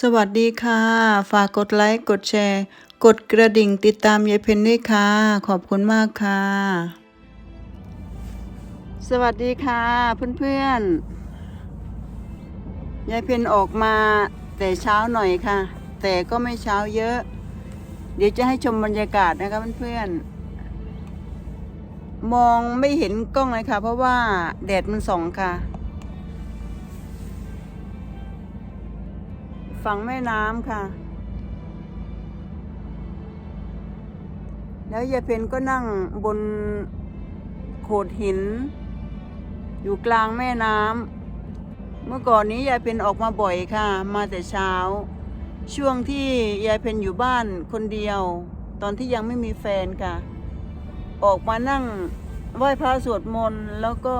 สวัสดีค่ะ ฝากกดไลค์กดแชร์ กดกระดิ่งติดตามยายเพนด้วยค่ะ ขอบคุณมากค่ะ สวัสดีค่ะเพื่อนๆยายเพนออกมาแต่เช้าหน่อยค่ะ แต่ก็ไม่เช้าเยอะ เดี๋ยวจะให้ชมบรรยากาศนะคะเพื่อนๆมองไม่เห็นกล้องเลยค่ะ เพราะว่าแดดมันส่องค่ะ ฝั่งแม่น้ำค่ะ แล้วยายเพนก็นั่งบนโขดหิน อยู่กลางแม่น้ำเมื่อก่อนนี้ยายเพนออกมาบ่อยค่ะ มาแต่เช้า ช่วงที่ยายเพนอยู่บ้านคนเดียว ตอนที่ยังไม่มีแฟนค่ะ ออกมานั่งไหว้พระสวดมนต์แล้วก็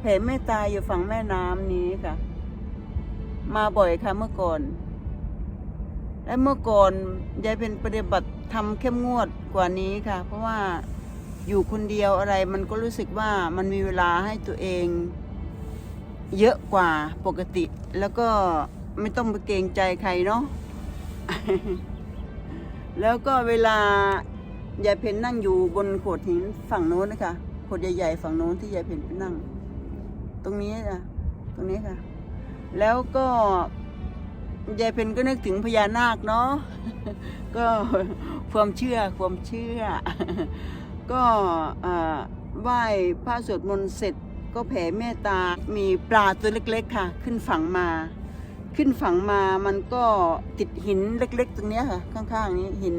แผ่เมตตาอยู่ฝั่งแม่น้ำนี้ค่ะ มาบ่อยค่ะเมื่อก่อน และเมื่อก่อนยายเป็นปฏิบัติทำเข้มงวดกว่านี้ค่ะ เพราะว่าอยู่คนเดียวอะไรมันก็รู้สึกว่ามันมีเวลาให้ตัวเอง เยอะกว่าปกติ แล้วก็ไม่ต้องไปเกรงใจใครเนาะแล้วก็เวลายายเพนนั่งอยู่บนโขดหินฝั่งโน้นนะคะโขดใหญ่ๆฝั่งโน้นที่ยายเพนไปนั่ง ตรงนี้ค่ะตรงนี้ค่ะ แล้วก็ ยายเพนก็นึกถึงพญานาคเนาะก็ความเชื่อความเชื่อ ก็อ่าไหว้พระสวดมนต์เสร็จก็แผ่เมตตา มีปลาตัวเล็ก ๆ ค่ะ ขึ้นฝั่งมา ขึ้นฝั่งมามันก็ติดหินเล็ก ๆ ตรงนี้ค่ะ ข้างๆนี้หิน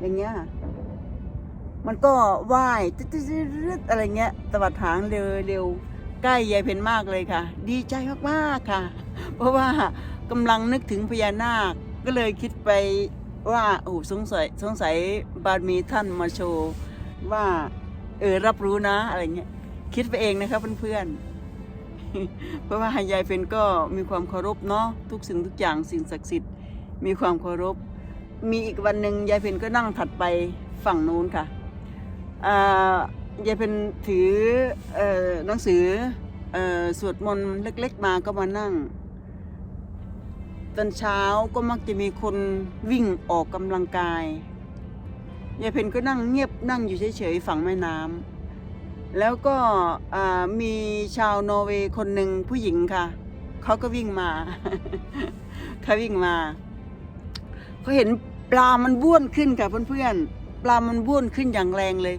อย่างเงี้ยมันก็ว่ายตึ๊ดๆอะไรเงี้ยตวัดหางเร็วเร็วใกล้ยายเพนมากเลยค่ะ ดีใจมากๆค่ะ เพราะว่า กำลังนึกถึงพญานาค ก็เลยคิดไปว่าโอ้สงสัยสงสัยบารมีท่านมาโชว์ว่าเออรับรู้นะอะไรเงี้ยคิดไปเองนะครับเพื่อนๆ เพราะว่ายายเป็นก็มีความเคารพเนาะทุกสิ่งทุกอย่างสิ่งศักดิ์สิทธิ์มีความเคารพ มีอีกวันหนึ่งยายเพนก็นั่งถัดไปฝั่งนู้นค่ะอ่ายายเพนถือหนังสืออสวดมนต์เล็ก ๆ มาก็มานั่ง ตอนเช้าก็มักจะมีคนวิ่งออกกำลังกายยายเพนก็นั่งเงียบนั่งอยู่เฉยๆฝั่งแม่น้ำแล้วก็มีชาวนอร์เวย์คนหนึ่งผู้หญิงค่ะเขาก็วิ่งมาเขาวิ่งมาเขาเห็นปลามันบ้วนขึ้นค่ะเพื่อนๆปลามันบ้วนขึ้นอย่างแรงเลย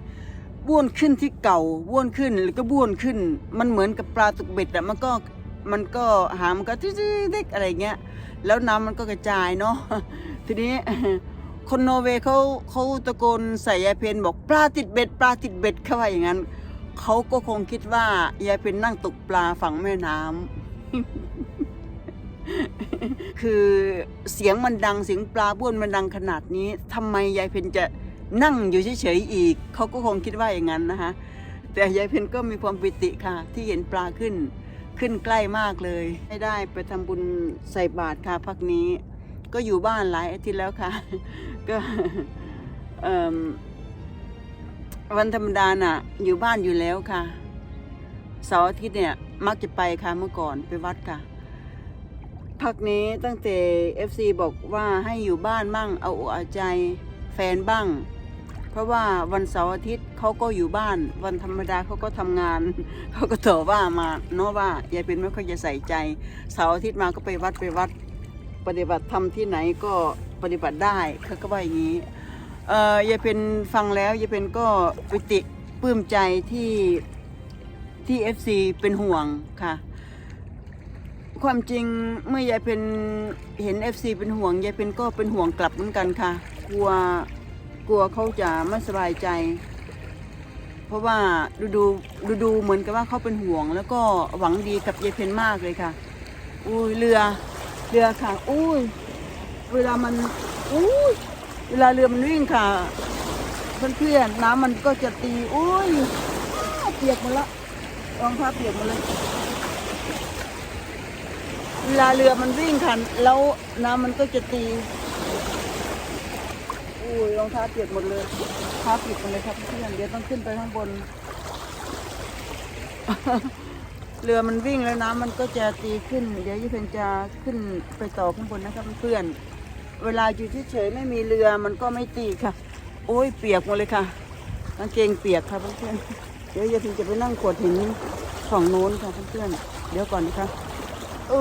บ้วนขึ้นที่เก่าบ้วนขึ้นแล้วก็บ้วนขึ้น มันเหมือนกับปลาตกเบ็ดอะมันก็ มันก็หามันก็ติ๊กๆอะไรเงี้ย แล้วน้ำมันก็กระจายเนาะ ทีนี้คนนอร์เวย์เขาเขาตะโกนใส่ยายเพนบอกปลาติดเบ็ดปลาติดเบ็ดเข้าไปอย่างนั้นเขาก็คงคิดว่ายายเพนนั่งตกปลาฝั่งแม่น้ำคือเสียงมันดังเสียงปลาบ้วนมันดังขนาดนี้ทำไมยายเพนจะนั่งอยู่เฉยๆอีกเขาก็คงคิดว่าอย่างนั้นนะคะแต่ยายเพนก็มีความปิติค่ะ ที่เห็นปลาขึ้น ขึ้นใกล้มากเลย ไม่ได้ไปทำบุญใส่บาตรค่ะพักนี้ ก็อยู่บ้านหลายอาทิตย์แล้วค่ะ ก็วันธรรมดาน่ะ อยู่บ้านอยู่แล้วค่ะเสาร์อาทิตย์เนี่ยมักจะไปค่ะเมื่อก่อนไปวัดค่ะพักนี้ตั้งแต่ FC บอกว่าให้อยู่บ้านบ้างเอาอกเอาใจแฟนบ้าง เพราะว่าวันเสาร์อาทิตย์เขาก็อยู่บ้าน วันธรรมดาเขาก็ทำงานเขาก็ต่อว่ามาเนาะว่ายายเป็นไม่ค่อยจะใส่ใจเสาร์อาทิตย์มาก็ไปวัดไปวัด ปฏิบัติธรรมที่ไหนก็ปฏิบัติได้เขาก็ว่าอย่างนี้เอ่อยายเป็นฟังแล้วยายเป็นก็ปิติปลื้มใจที่ที่ FC เป็นห่วงค่ะ ความจริงเมื่อยายเป็นเห็น FC เป็นห่วงยายเป็นก็เป็นห่วงกลับเหมือนกันค่ะกลัว กลัวเขาจะไม่สบายใจ เพราะว่าดูดูดูดูเหมือนกับว่าเขาเป็นห่วง แล้วก็หวังดีกับยายเพนมากเลยค่ะ อุ้ยเรือเรือค่ะ อุ้ยเวลามันอุ้ยเวลาเรือมันวิ่งค่ะ เพื่อนๆน้ำมันก็จะตีอุ้ยเปียกหมดละรองเท้าเปียกหมดเลยเวลาเรือมันวิ่งค่ะแล้วน้ำมันก็จะตี องเท้าเปียกหมดเลยเท้าเปียกหมดเลยครับเพื่อนเดี๋ยวต้องขึ้นไปข้างบน เรือมันวิ่งแล้วน้ำมันก็จะตีขึ้น เดี๋ยวยายเพนจะขึ้นไปต่อข้างบนนะครับเพื่อนเวลาอยู่เฉยๆไม่มีเรือมันก็ไม่ตีค่ะ โอ้ยเปียกหมดเลยค่ะกางเกงเปียกค่ะเพื่อนเดี๋ยวยายเพนจะไปนั่งกดหินฝั่งโน้นค่ะเพื่อนเดี๋ยวก่อนนะคะโอ้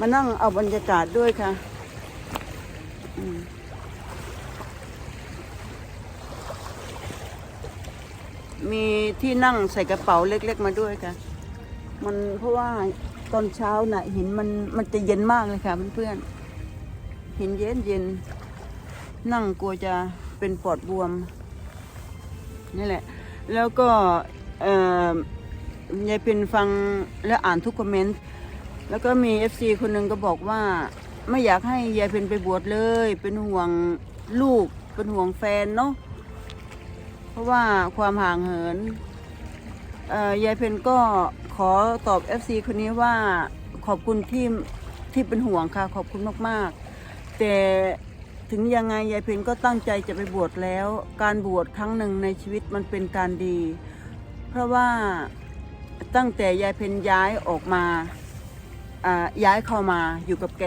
มานั่งเอาบรรยากาศด้วยค่ะ อืม มีที่นั่งใส่กระเป๋าเล็ก ๆ มาด้วยค่ะ มันเพราะว่าตอนเช้าน่ะหินมันมันจะเย็นมากเลยค่ะเพื่อนๆหินเย็นเย็นนั่งกลัวจะเป็นปอดบวมนี่แหละ แล้วก็เออยายเป็นฟังและอ่านทุกคอมเมนต์ แล้วก็มี FC คนหนึ่งก็บอกว่า ไม่อยากให้ยายเป็นไปบวชเลย เป็นห่วงลูกเป็นห่วงแฟนเนาะ ราะว่าความห่างเหินอ่อยายเพนก็ขอตอบ FC คนนี้ว่าขอบคุณที่ที่เป็นห่วงค่ะ ขอบคุณมากๆ แต่ถึงยังไงยายเพนก็ตั้งใจจะไปบวชแล้ว การบวชครั้งหนึ่งในชีวิตมันเป็นการดี เพราะว่าตั้งแต่ยายเพนย้ายออกมาอ่าย้ายเข้ามาอยู่กับแก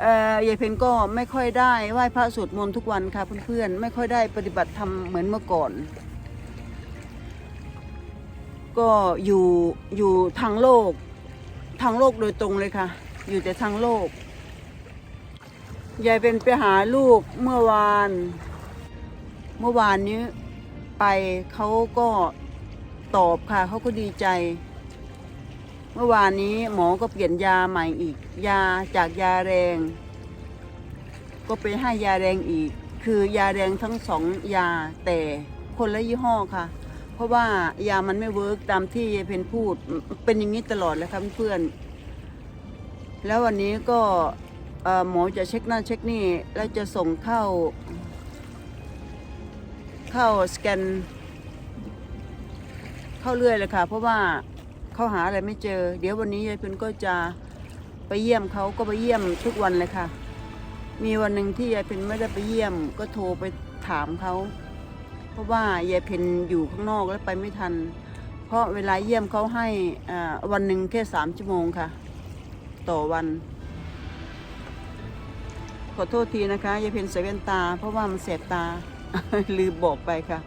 เอ่อยายเพนก็ไม่ค่อยได้ไหว้พระสวดมนต์ทุกวันค่ะเพื่อนๆ ไม่ค่อยได้ปฏิบัติธรรมเหมือนเมื่อก่อน ก็อยู่อยู่ทางโลก ทางโลกโดยตรงเลยค่ะ อยู่แต่ทางโลก ยายเป็นไปหาลูกเมื่อวาน เมื่อวานนี้ไปเขาก็ตอบค่ะเขาก็ดีใจ มื่อวานนี้หมอก็เปลี่ยนยาใหม่อีก ยาจากยาแรง ก็ไปให้ยาแรงอีก คือยาแรงทั้งสองยาแต่คนละยี่ห้อค่ะ เพราะว่ายามันไม่เวิร์กตามที่ยายเพนพูดเป็นอย่างนี้ตลอดเลยครับเพื่อนแล้ววันนี้ก็หมอจะเช็คนั่นเช็คนี่แล้วจะส่งเข้า เข้าสแกน เข้าเรื่อยเลยค่ะ เพราะว่า เขาหาอะไรไม่เจอ เดี๋ยววันนี้ยายเพ็ญก็จะไปเยี่ยมเขาก็ไปเยี่ยมทุกวันเลยค่ะ มีวันหนึ่งที่ยายเพ็ญไม่ได้ไปเยี่ยม ก็โทรไปถามเขา เพราะว่ายายเพ็ญอยู่ข้างนอกแล้วไปไม่ทัน เพราะเวลาเยี่ยมเขาให้อ่าวันหนึ่งแค่สามชั่วโมงค่ะ ต่อวัน ขอโทษทีนะคะยายเพ็ญใส่แว่นตา เพราะว่ามันแสบตาลืมบอกไปค่ะ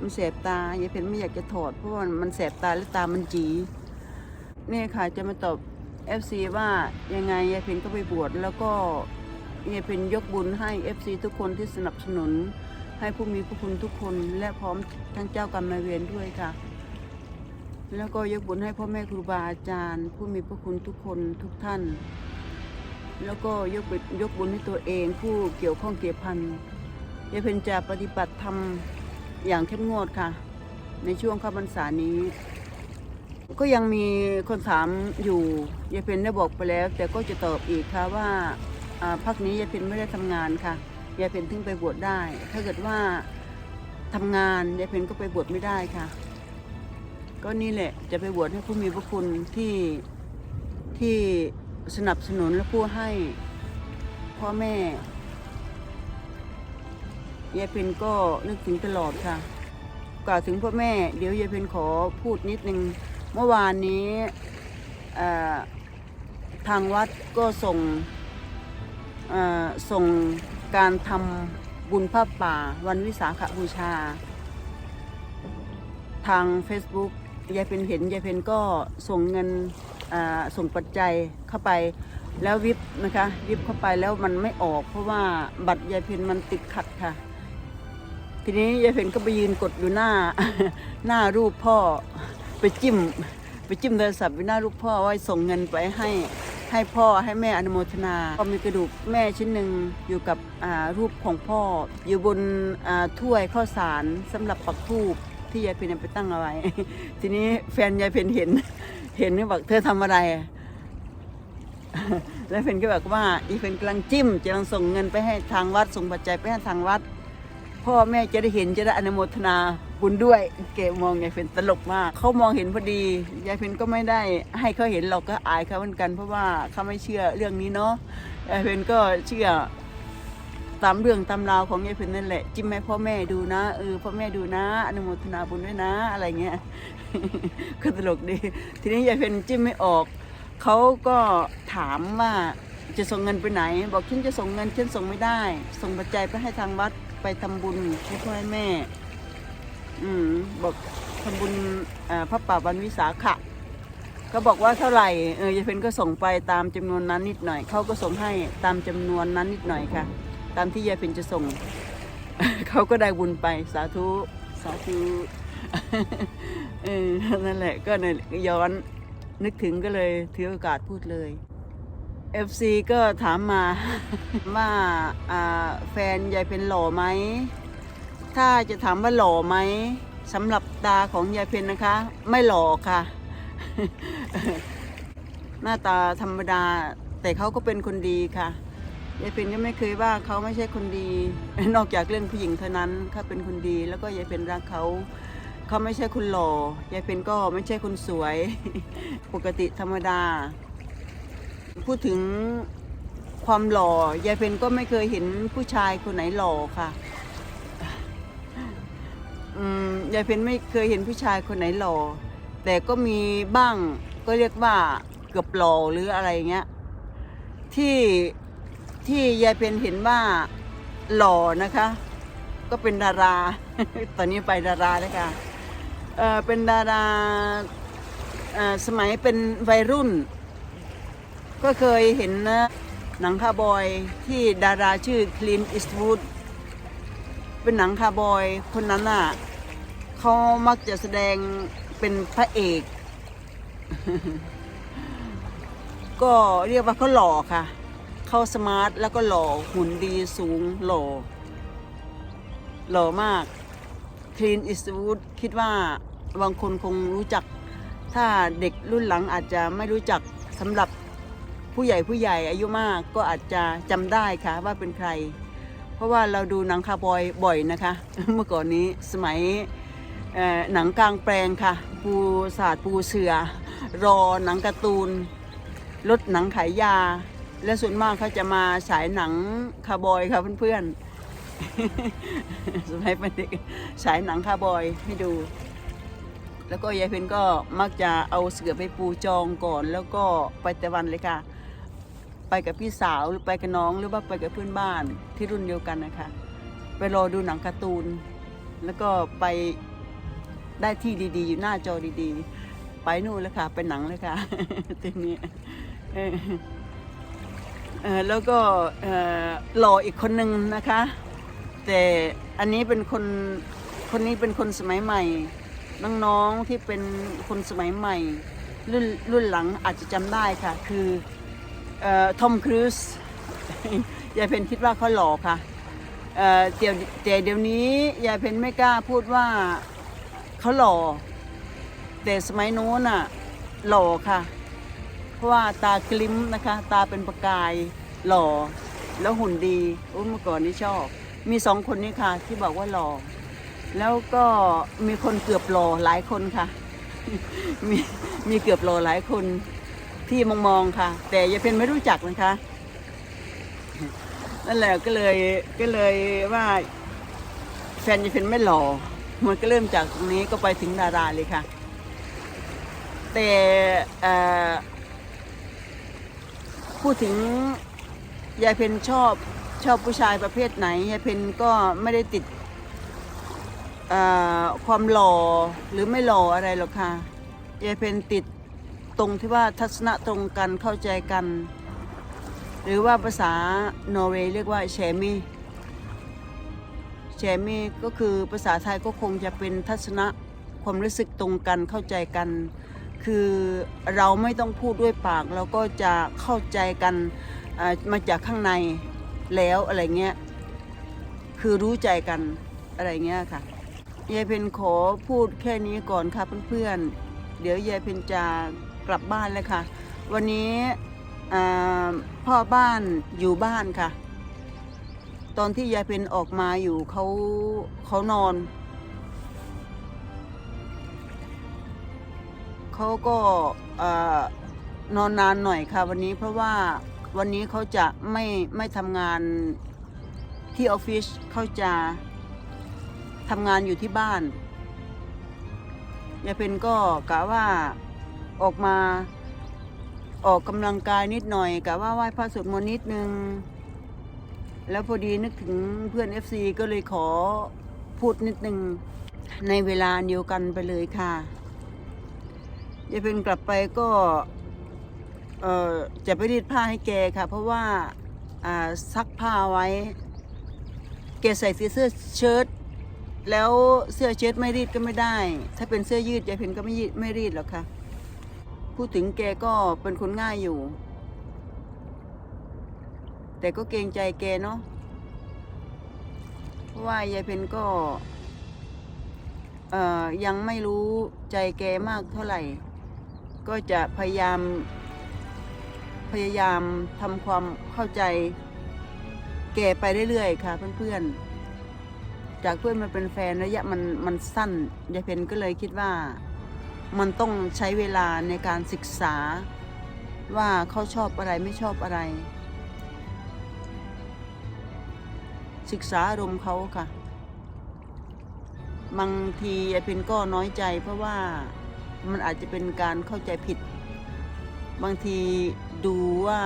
มันแสบตายายเพนไม่อยากจะถอดเพราะมันแสบตาและตามันจีนี่ค่ะจะมาตอบ FC ว่ายังไงยายเพนก็ไปบวชแล้วก็ยายเพนยกบุญให้ FC ทุกคนที่สนับสนุน ให้ผู้มีพระคุณทุกคนและพร้อมทั้งเจ้ากรรมนายเวรด้วยค่ะ แล้วก็ยกบุญให้พ่อแม่ครูบาอาจารย์ ผู้มีพระคุณทุกคนทุกท่าน แล้วก็ยกบุญยกบุญให้ตัวเองผู้เกี่ยวข้องเกี่ยวพันยายเพนจะปฏิบัติธรรม อย่างเข้มงวดค่ะ ในช่วงข้าพรรษานี้ ก็ยังมีคนถามอยู่ยายเพนได้บอกไปแล้ว แต่ก็จะตอบอีกค่ะว่าอ่าพักนี้ยายเพนไม่ได้ทำงานค่ะยายเพนถึงไปบวชได้ ถ้าเกิดว่าทำงานยายเพนก็ไปบวชไม่ได้ค่ะ ก็นี่แหละจะไปบวชให้ผู้มีพระคุณที่ที่สนับสนุนและผู้ให้พ่อแม่ ยายเพนก็นึกถึงตลอดค่ะกล่าวถึงพ่อแม่ เดี๋ยวยายเพนขอพูดนิดนึง เมื่อวานนี้ทางวัดก็ส่งส่งการทำบุญผ้าป่า วันวิสาขบูชา ทาง Facebook ยายเพนเห็นยายเพนก็ส่งเงินส่งปัจจัยเข้าไปแล้ววิบนะคะวิบเข้าไปแล้วมันไม่ออก เพราะว่าบัตรยายเพนมันติดขัดค่ะ ทีนี้ยายเพนก็ไปยืนกดอยู่หน้า หน้ารูปพ่อไปจิ้ม ไปจิ้มโทรศัพท์ไปหน้ารูปพ่อว่าส่งเงินไปให้ให้พ่อให้แม่อนุโมทนาก็มีกระดูกแม่ชิ้นหนึ่งอยู่กับรูปของพ่อ อยู่บนถ้วยข้าวสารสำหรับปักทูปที่ยายเพนไปตั้งเอาไว้ ทีนี้แฟนยายเพนเห็น เห็นก็บอกเธอทำอะไร แล้วเพนก็บอกว่าอีเพนกำลังจิ้มจะกำลังส่งเงินไปให้ทางวัดส่งปัจจัยไปให้ทางวัด พ่อแม่จะได้เห็นจะได้อนโมทนาบุญด้วย เกมองยายเพนตลกมาก เขามองเห็นพอดียายเพนก็ไม่ได้ให้เขาเห็นเราก็อายเขาเหมือนกัน เพราะว่าเขาไม่เชื่อเรื่องนี้เนาะยายเพนก็เชื่อตามเรื่องตามราวของยายเพ็ญนั่นแหละ จิ้มให้พ่อแม่ดูนะเออพ่อแม่ดูนะ อนุโมทนาบุญด้วยนะ อะไรเงี้ยก็ตลกดี ทีนี้ยายเพ็ญจิ้มไม่ออกเขาก็ถามว่าจะส่งเงินไปไหน บอกฉันจะส่งเงินฉันส่งไม่ได้ ส่งปัจจัยไปให้ทางวัด ไปทำบุญให้พ่อให้แม่ อืม บอกทำบุญพระป่าวันวิสาขะก็บอกว่าเท่าไหร่เออยายเพนก็ส่งไปตามจำนวนนั้นนิดหน่อยเขาก็ส่งให้ตามจำนวนนั้นนิดหน่อยค่ะ ตามที่ยายเพนจะส่งเขาก็ได้บุญไปสาธุสาธุเออนั่นแหละก็เนี่ยย้อนนึกถึงก็เลยถือโอกาสพูดเลย FC ก็ถามมา ว่าแฟนยายเป็นหล่อไหม ถ้าจะถามว่าหล่อไหมสำหรับตาของยายเพนนะคะ ไม่หล่อค่ะ หน้าตาธรรมดา แต่เขาก็เป็นคนดีค่ะยายเพนก็ไม่เคยว่าเขาไม่ใช่คนดี นอกจากเรื่องผู้หญิงเท่านั้นเขาเป็นคนดี แล้วก็ยายเพนรักเขาเขาไม่ใช่คนหล่อยายเพนก็ไม่ใช่คนสวย ปกติธรรมดา พูดถึงความหล่อยายเพนก็ไม่เคยเห็นผู้ชายคนไหนหล่อค่ะยายเพนไม่เคยเห็นผู้ชายคนไหนหล่อแต่ก็มีบ้างก็เรียกว่าเกือบหล่อหรืออะไรเงี้ยที่ที่ยายเพนเห็นว่าหล่อนะคะ ก็เป็นดารา ตอนนี้ไปดาราแล้วค่ะเเป็นดาราสมัยเป็นวัยรุ่น ก็เคยเห็นนะหนังคาบอยที่ดาราชื่อคลินอิสต์วูดเป็นหนังคาบอยคนนั้นน่ะเขามักจะแสดงเป็นพระเอก ก็เรียกว่าเขาหล่อค่ะ เขาสมาร์ทแล้วก็หล่อหุ่นดีสูงหล่อ หล่อมากคลีนอิสวูดคิดว่าบางคนคงรู้จัก ถ้าเด็กรุ่นหลังอาจจะไม่รู้จักสำหรับ ผู้ใหญ่ผู้ใหญ่อายุมากก็อาจจะจำได้ค่ะว่าเป็นใคร เพราะว่าเราดูหนังคาบอยบ่อยนะคะ เมื่อก่อนนี้สมัยหนังกลางแปลงค่ะ ปูศาสตร์ปูเสือ รอหนังการ์ตูนรถหนังขายยา และส่วนมากเขาจะมาฉายหนังคาบอยค่ะเพื่อนๆสมัยเป็นเด็กฉายหนังคาบอยให้ดู แล้วก็ยายเพนก็มักจะเอาเสือไปปูจองก่อน แล้วก็ไปแต่วันเลยค่ะ ไปกับพี่สาวหรือไปกับน้องหรือว่าไปกับเพื่อนบ้านที่รุ่นเดียวกันนะคะ ไปรอดูหนังการ์ตูน แล้วก็ไปได้ที่ดีๆ อยู่หน้าจอดีๆ ไปนู่นเลยค่ะ ไปหนังเลยค่ะทีนี้แล้วก็เอ่อหล่ออีกคนหนึ่งนะคะ แต่อันนี้เป็นคนคนนี้เป็นคนสมัยใหม่ น้องๆที่เป็นคนสมัยใหม่ รุ่นรุ่นหลังอาจจะจำได้ค่ะ คือ ทอมครูซยายเพนคิดว่าเขาหล่อค่ะเอ่อเดี๋ยวแต่เดี๋ยวนี้ยายเพนไม่กล้าพูดว่าเขาหล่อ แต่สมัยโน้นอะหล่อค่ะ เพราะว่าตากลิ้มนะคะ ตาเป็นประกายหล่อ แล้วหุ่นดีโอ้เมื่อก่อนนี่ชอบ มีสองคนนี้ค่ะ ที่บอกว่าหล่อ แล้วก็มีคนเกือบหล่อหลายคนค่ะ มีมีเกือบหล่อหลายคน ที่มองมองๆค่ะ แต่ยายเพนไม่รู้จักนะคะ นั่นแหละก็เลยก็เลยว่า แฟนยายเพนไม่หล่อมันก็เริ่มจากตรงนี้ก็ไปถึงดาราเลยค่ะ แต่พูดถึงยายเพนชอบชอบผู้ชายประเภทไหนยายเพนก็ไม่ได้ติดความหล่อหรือไม่หล่ออะไรหรอกค่ะยายเพนติด ตรงที่ว่าทัศนะตรงกันเข้าใจกัน หรือว่าภาษานอร์เวย์เรียกว่าแชมี่แชมี่ก็คือภาษาไทยก็คงจะเป็นทัศนะความรู้สึกตรงกันเข้าใจกัน คือเราไม่ต้องพูดด้วยปากเราก็จะเข้าใจกันมาจากข้างในแล้วอะไรเงี้ยคือรู้ใจกันอะไรเงี้ยค่ะยายเพนขอพูดแค่นี้ก่อนค่ะเพื่อนๆเดี๋ยวยายเพนจะ กลับบ้านแล้วค่ะ วันนี้พ่อบ้านอยู่บ้านค่ะ ตอนที่ยายเพนออกมาอยู่เขาเขานอน เขาก็นอนนานหน่อยค่ะวันนี้เพราะว่าวันนี้เขาจะไม่ไม่ทำงานทที่ออฟฟิศเขาจะทำงานอยู่ที่บ้านยายเพนก็กะว่า ออกมาออกกำลังกายนิดหน่อยกะว่าไหว้พระสวดมนต์นิดนึง แล้วพอดีนึกถึงเพื่อน FC ก็เลยขอพูดนิดนึง ในเวลาเดียวกันไปเลยค่ะยายเพนกลับไปก็เอ่อจะไปรีดผ้าให้แกค่ะ เพราะว่าอ่าซักผ้าไว้ แกใส่เสื้อเชิ้ตแล้วเสื้อเชิ้ตไม่รีดก็ไม่ได้ ถ้าเป็นเสื้อยืดยายเพนก็ไม่ไม่รีดหรอกค่ะ พูดถึงแกก็เป็นคนง่ายอยู่ แต่ก็เกรงใจแกเนาะเพราะว่ายายเพนก็เอ่อยังไม่รู้ใจแกมากเท่าไหร่ ก็จะพยายาม พยายามทำความเข้าใจ แกไปเรื่อยๆค่ะเพื่อนๆ จากเพื่อนมาเป็นแฟนระยะมันมันสั้นยายเพนก็เลยคิดว่า มันต้องใช้เวลาในการศึกษาว่าเขาชอบอะไรไม่ชอบอะไร ศึกษาอารมณ์เขาค่ะ บางทียายเพนก็น้อยใจเพราะว่ามันอาจจะเป็นการเข้าใจผิด บางทีดูว่า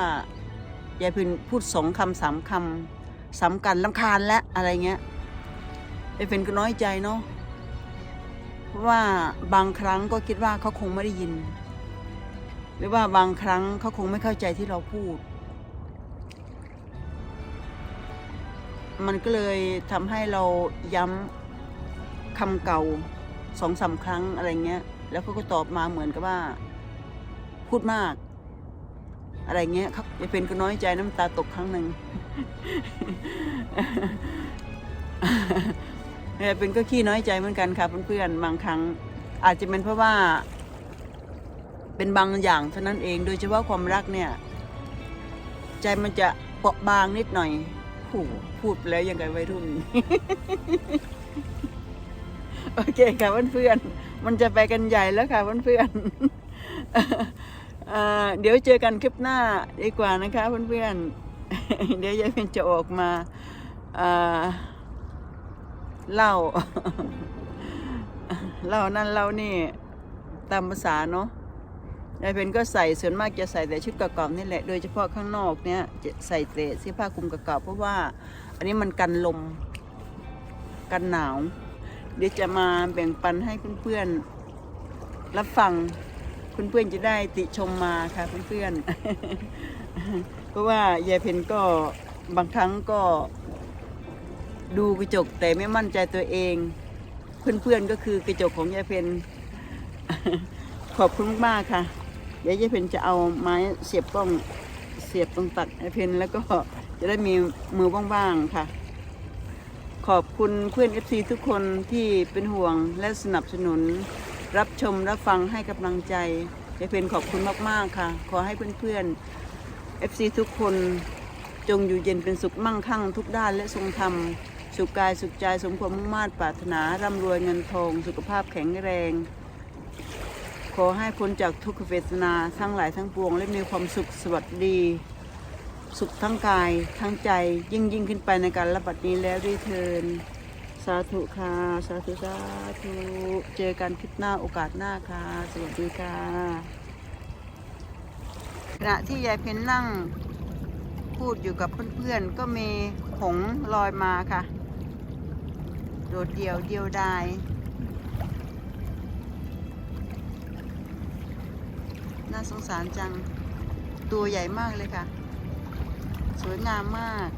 ยายเพนพูดสองคำสามคำสำกันลำคาญและอะไรเงี้ยยายเพนก็น้อยใจเนาะ เพราะว่าบางครั้งก็คิดว่าเขาคงไม่ได้ยิน หรือว่าบางครั้งเขาคงไม่เข้าใจที่เราพูด มันก็เลยทำให้เราย้ำคำเก่าสองสามครั้งอะไรเงี้ย แล้วเขาก็ตอบมาเหมือนกับว่า พูดมาก อะไรเงี้ยครับยายเป็นก็น้อยใจน้ำตาตกครั้งหนึ่ง ยายเป็นก็ขี้น้อยใจเหมือนกันค่ะเพื่อนๆบางครั้ง อาจจะเป็นเพราะว่า เป็นบางอย่างเท่านั้นเองโดยเฉพาะความรักเนี่ย ใจมันจะเปราะบางนิดหน่อยโอ้โหพูดไปแล้วยังไงวัยรุ่นโอเคค่ะเพื่อนๆมันจะไปกันใหญ่แล้วค่ะเพื่อนๆเอ่อเดี๋ยวเจอกันคลิปหน้าดีกว่านะคะเพื่อนๆเดี๋ยวยายเพนจะออกมาอ่อ เล่าเล่านั่นเล่านี่ตามภาษาเนาะยายเพนก็ใส่ส่วนมากจะใส่แต่ชุดเก่าๆนี่แหละ โดยเฉพาะข้างนอกเนี่ยจะใส่แต่เสื้อผ้าคลุมเก่าๆเพราะว่า อันนี้มันกันลม กันหนาว เดี๋ยวจะมาแบ่งปันให้เพื่อนๆรับฟังเพื่อนๆจะได้ติชมมาค่ะเพื่อนๆเพราะว่ายายเพนก็บางครั้งก็ ดูกระจกแต่ไม่มั่นใจตัวเอง เพื่อนๆก็คือกระจกของยายเพนขอบคุณมากค่ะเดี๋ยวยายเพนจะเอาไม้เสียบกล้องเสียบตรงตัดยายเพนแล้วก็จะได้มีมือว่างๆค่ะ ขอบคุณเพื่อน FC ทุกคนที่เป็นห่วงและสนับสนุน รับชมรับฟังให้กำลังใจยายเพนขอบคุณมากๆค่ะ ขอให้เพื่อนๆ FC ทุกคนจงอยู่เย็นเป็นสุขมั่งคั่งทุกด้านและทรงธรรม สุขกายสุขใจสมความมุ่งมา่ปรารถนาร่ำรวยเงินทอง สุขภาพแข็งแรง ขอให้พ้นจากทุกขเวทนาทั้งหลายทั้งปวง และมีความสุขสวัสดี สุขทั้งกายทั้งใจยิ่งยิ่งขึ้นไปในการรับบัดนี้แล้วด้วยเทินสาธุค่ะ สาธุสาธุ เจอกันคลิปหน้าโอกาสหน้าค่ะ สวัสดีค่ะขณะที่ยายเพ็ญนั่งพูดอยู่กับเพื่อนๆ ก็มีหงลอยมาค่ะ โดดเดี่ยวเดียวดายน่าสงสารจัง ตัวใหญ่มากเลยค่ะ สวยงามมาก